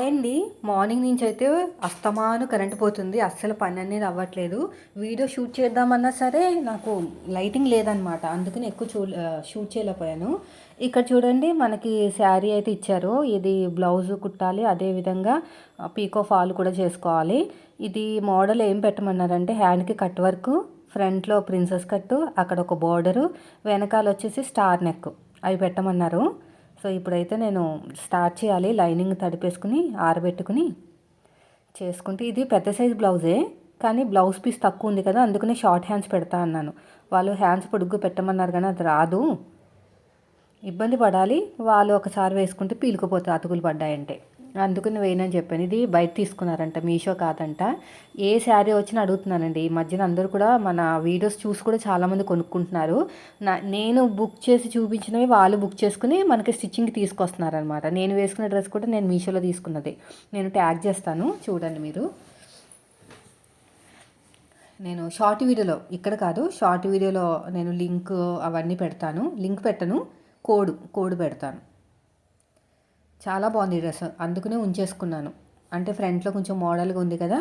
అండి మార్నింగ్ నుంచి అయితే అస్తమాను కరెంట్ పోతుంది. అస్సలు పని అనేది అవ్వట్లేదు. వీడియో షూట్ చేద్దామన్నా సరే నాకు లైటింగ్ లేదనమాట అందుకని ఎక్కువ చూ షూట్ చేయలేకపోయాను. ఇక్కడ చూడండి మనకి శారీ అయితే ఇచ్చారు. ఇది బ్లౌజ్ కుట్టాలి. అదేవిధంగా పీకో ఫాల్ కూడా చేసుకోవాలి. ఇది మోడల్ ఏం పెట్టమన్నారంటే హ్యాండ్కి కట్ వర్క్ ఫ్రంట్లో ప్రిన్సెస్ కట్టు అక్కడ ఒక బోర్డరు వెనకాల వచ్చేసి స్టార్ నెక్ అవి పెట్టమన్నారు. సో ఇప్పుడైతే నేను స్టార్ట్ చేయాలి. లైనింగ్ తడిపేసుకుని ఆరబెట్టుకుని చేసుకుంటే ఇది పెద్ద సైజ్ బ్లౌజే కానీ బ్లౌజ్ పీస్ తక్కువ ఉంది కదా అందుకనే షార్ట్ హ్యాండ్స్ పెడతా అన్నాను. వాళ్ళు హ్యాండ్స్ పొడుగు పెట్టమన్నారు కానీ అది రాదు. ఇబ్బంది పడాలి. వాళ్ళు ఒకసారి వేసుకుంటే పీలుకుపోతాయి అతుకులు పడ్డాయంటే. అందుకని వేయనని చెప్పాను. ఇది బయట తీసుకున్నారంట మీషో కాదంట. ఏ శారీ వచ్చినా అడుగుతున్నానండి. ఈ మధ్యన అందరూ కూడా మన వీడియోస్ చూసి కూడా చాలామంది కొనుక్కుంటున్నారు. నా నేను బుక్ చేసి చూపించినవి వాళ్ళు బుక్ చేసుకుని మనకి స్టిచ్చింగ్ తీసుకొస్తున్నారనమాట నేను వేసుకున్న డ్రెస్ కూడా నేను మీషోలో తీసుకున్నది. నేను ట్యాగ్ చేస్తాను. చూడండి మీరు. నేను షార్ట్ వీడియోలో ఇక్కడ కాదు షార్ట్ వీడియోలో నేను లింక్ అవన్నీ పెడతాను. లింక్ పెట్టను. కోడ్ కోడ్ పెడతాను. చాలా బాగుంది డ్రెస్. అందుకనే ఉంచేసుకున్నాను. అంటే ఫ్రంట్లో కొంచెం మోడల్గా ఉంది కదా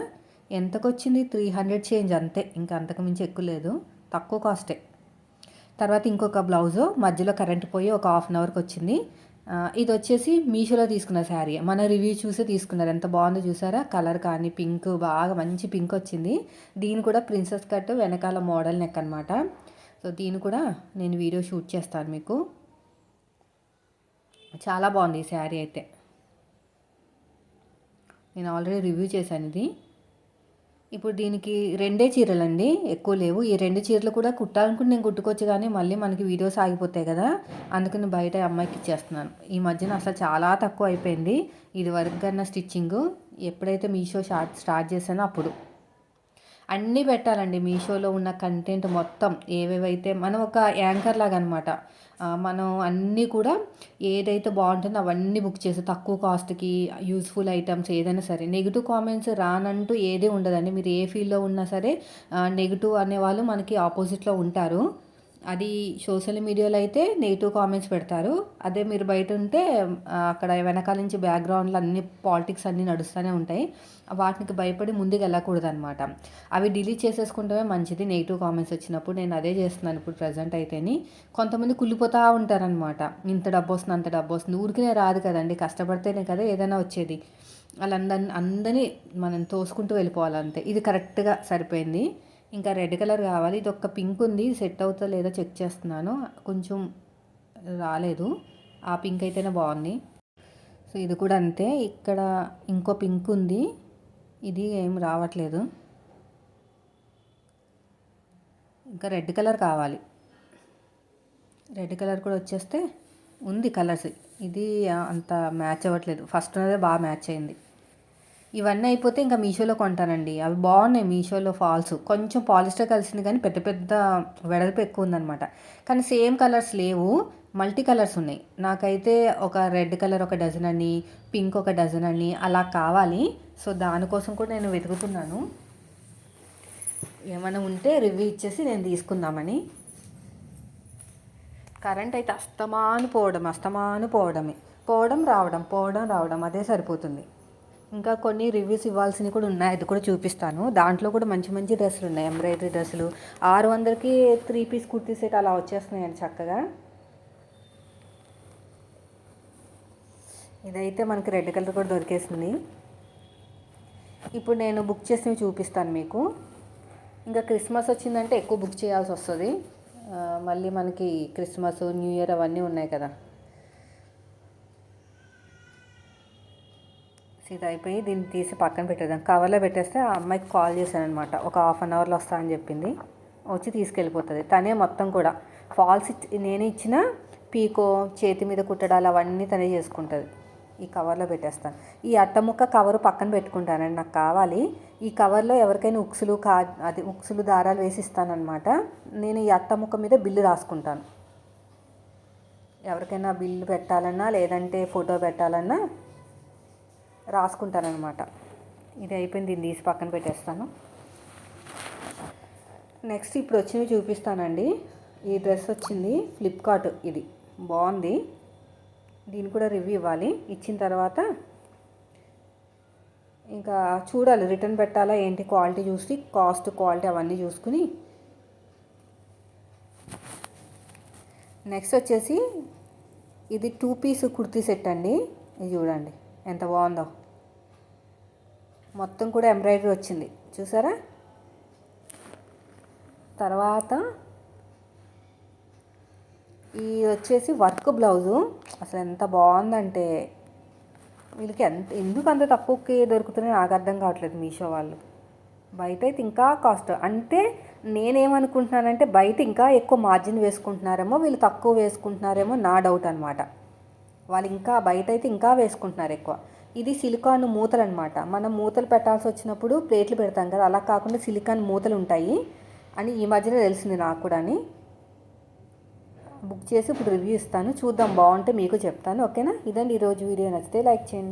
ఎంతకొచ్చింది? త్రీ హండ్రెడ్ చేంజ్ అంతే. ఇంకా అంతకు మించి ఎక్కువ లేదు. తక్కువ కాస్టే. తర్వాత ఇంకొక బ్లౌజు. మధ్యలో కరెంట్ పోయి ఒక హాఫ్ అన్ అవర్కి వచ్చింది. ఇది వచ్చేసి మీషోలో తీసుకున్న శారీ. మన రివ్యూ చూసి తీసుకున్నారు. ఎంత బాగుందో చూసారా? కలర్ కానీ పింక్ బాగా మంచి పింక్ వచ్చింది. దీని కూడా ప్రిన్సెస్ కట్ వెనకాల మోడల్ నెక్ అనమాట సో దీన్ని కూడా నేను వీడియో షూట్ చేస్తాను మీకు. చాలా బాగుంది ఈ శారీ అయితే. నేను ఆల్రెడీ రివ్యూ చేశాను ఇది. ఇప్పుడు దీనికి రెండే చీరలండి ఎక్కువ లేవు. ఈ రెండు చీరలు కూడా కుట్టాలనుకుంటే నేను కుట్టుకోవచ్చు కానీ మళ్ళీ మనకి వీడియోస్ ఆగిపోతాయి కదా అందుకని బయట అమ్మాయికి ఇచ్చేస్తున్నాను. ఈ మధ్యన అసలు చాలా తక్కువ అయిపోయింది. ఇది వరకు కన్నా స్టిచ్చింగ్ ఎప్పుడైతే మీషో షార్ట్ స్టార్ట్ చేశానో అప్పుడు. అన్నీ పెట్టాలండి. మీషోలో ఉన్న కంటెంట్ మొత్తం ఏవేవైతే మనం ఒక యాంకర్ లాగా అనమాట మనం అన్నీ కూడా ఏదైతే బాగుంటుందో అవన్నీ బుక్ చేసి తక్కువ కాస్ట్కి యూస్ఫుల్ ఐటమ్స్ ఏదైనా సరే నెగిటివ్ కామెంట్స్ రానంటూ ఏదే ఉండదండి. మీరు ఏ ఫీల్డ్లో ఉన్నా సరే నెగిటివ్ అనేవాళ్ళు మనకి ఆపోజిట్లో ఉంటారు. అది సోషల్ మీడియాలో అయితే నెగిటివ్ కామెంట్స్ పెడతారు. అదే మీరు బయట ఉంటే అక్కడ వెనకాల నుంచి బ్యాక్గ్రౌండ్లో అన్ని పాలిటిక్స్ అన్నీ నడుస్తూనే ఉంటాయి. వాటికి భయపడి ముందుకు వెళ్ళకూడదు అనమాట అవి డిలీట్ చేసేసుకుంటమే మంచిది. నెగిటివ్ కామెంట్స్ వచ్చినప్పుడు నేను అదే చేస్తున్నాను ఇప్పుడు ప్రజెంట్ అయితేని. కొంతమంది కుళ్ళిపోతూ ఉంటారనమాట ఇంత డబ్బు వస్తుంది అంత డబ్బు వస్తుంది. ఊరికినే రాదు కదండి. కష్టపడితేనే కదా ఏదైనా వచ్చేది. వాళ్ళందరినీ అందరినీ మనం తోసుకుంటూ వెళ్ళిపోవాలంతే. ఇది కరెక్ట్గా సరిపోయింది. ఇంకా రెడ్ కలర్ కావాలి. ఇది ఒక్క పింక్ ఉంది. సెట్ అవుతుందో లేదో చెక్ చేస్తున్నాను. కొంచెం రాలేదు. ఆ పింక్ అయితేనే బాగుంది. సో ఇది కూడా అంతే. ఇక్కడ ఇంకో పింక్ ఉంది. ఇది ఏం రావట్లేదు. ఇంకా రెడ్ కలర్ కావాలి. రెడ్ కలర్ కూడా వచ్చేస్తే ఉంది కలర్స్. ఇది అంత మ్యాచ్ అవ్వట్లేదు. ఫస్ట్ ఉన్నదే బాగా మ్యాచ్ అయింది. ఇవన్నీ అయిపోతే ఇంకా మీషోలో కొంటానండి. అవి బాగున్నాయి మీషోలో ఫాల్స్. కొంచెం పాలిస్టర్ కలిసింది కానీ పెద్ద పెద్ద వెడల్పు ఎక్కువ ఉందనమాట కానీ సేమ్ కలర్స్ లేవు. మల్టీ కలర్స్ ఉన్నాయి. నాకైతే ఒక రెడ్ కలర్ ఒక డజన్ అని పింక్ ఒక డజన్ అని అలా కావాలి. సో దానికోసం కూడా నేను వెతుకుతున్నాను. ఏమైనా ఉంటే రివ్యూ ఇచ్చేసి నేను తీసుకుందామని. కరెంట్ అయితే అస్తమాను పోవడం అస్తమాను పోవడమే. పోవడం రావడం పోవడం రావడం అదే సరిపోతుంది. ఇంకా కొన్ని రివ్యూస్ ఇవ్వాల్సినవి కూడా ఉన్నాయి. అది కూడా చూపిస్తాను. దాంట్లో కూడా మంచి మంచి డ్రెస్సులు ఉన్నాయి. ఎంబ్రాయిడరీ డ్రెస్సులు. ఆరు వందలకి త్రీ పీస్ కుర్తీ సెట్ అలా వచ్చేస్తున్నాయండి చక్కగా. ఇదైతే మనకి రెడ్ కలర్ కూడా దొరికేసింది. ఇప్పుడు నేను బుక్ చేసినవి చూపిస్తాను మీకు. ఇంకా క్రిస్మస్ వచ్చిందంటే ఎక్కువ బుక్ చేయాల్సి వస్తుంది. మళ్ళీ మనకి క్రిస్మస్ న్యూ ఇయర్ అవన్నీ ఉన్నాయి కదా. ఇది అయిపోయి దీన్ని తీసి పక్కన పెట్టేద్దాం. కవర్లో పెట్టేస్తే ఆ అమ్మాయికి కాల్ చేశాను అనమాట ఒక హాఫ్ అన్ అవర్లో వస్తా అని చెప్పింది. వచ్చి తీసుకెళ్ళిపోతుంది. తనే మొత్తం కూడా ఫాల్స్ నేను ఇచ్చిన పీకో చేతి మీద కుట్టడాలు అవన్నీ తనే చేసుకుంటుంది. ఈ కవర్లో పెట్టేస్తాను. ఈ అట్టముక్క కవర్ పక్కన పెట్టుకుంటానండి. నాకు కావాలి. ఈ కవర్లో ఎవరికైనా ఉక్సులు కా అది ఉక్సులు దారాలు వేసి ఇస్తానమాట నేను ఈ అట్టముక్క మీద బిల్లు రాసుకుంటాను. ఎవరికైనా బిల్లు పెట్టాలన్నా లేదంటే ఫోటో పెట్టాలన్నా రాసుకుంటానమాట ఇది అయిపోయింది దీన్ని తీసి పక్కన పెట్టేస్తాను. నెక్స్ట్ ఇప్పుడు వచ్చినవి చూపిస్తానండి. ఈ డ్రెస్ వచ్చింది ఫ్లిప్కార్ట్ ఇది. బాగుంది. దీని కూడా రివ్యూ ఇవ్వాలి. ఇచ్చిన తర్వాత ఇంకా చూడాలి రిటర్న్ పెట్టాలా ఏంటి క్వాలిటీ చూసి కాస్ట్ క్వాలిటీ అవన్నీ చూసుకుని. నెక్స్ట్ వచ్చేసి ఇది టూ పీస్ కుర్తీ సెట్ అండి. ఇది చూడండి ఎంత బాగుందో. మొత్తం కూడా ఎంబ్రాయిడరీ వచ్చింది. చూసారా? తర్వాత ఇది వచ్చేసి వర్క్ బ్లౌజు. అసలు ఎంత బాగుందంటే వీళ్ళకి ఎంత ఎందుకు అంత తక్కువకి దొరుకుతున్నాయి నాకు అర్థం కావట్లేదు మీషో వాళ్ళు. బయట అయితే ఇంకా కాస్ట్. అంటే నేనేమనుకుంటున్నానంటే బయట ఇంకా ఎక్కువ మార్జిన్ వేసుకుంటున్నారేమో వీళ్ళు తక్కువ వేసుకుంటున్నారేమో నా డౌట్ అనమాట వాళ్ళు ఇంకా బయట అయితే ఇంకా వేసుకుంటున్నారు ఎక్కువ. ఇది సిలికాన్ మూతలు అనమాట మనం మూతలు పెట్టాల్సి వచ్చినప్పుడు ప్లేట్లు పెడతాం కదా అలా కాకుండా సిలికాన్ మూతలు ఉంటాయి అని ఈ మధ్యన తెలిసింది నాకు కూడా అని బుక్ చేసి ఇప్పుడు రివ్యూ ఇస్తాను. చూద్దాం బాగుంటే మీకు చెప్తాను. ఓకేనా? ఇదండి ఈరోజు వీడియో. నచ్చితే లైక్ చేయండి.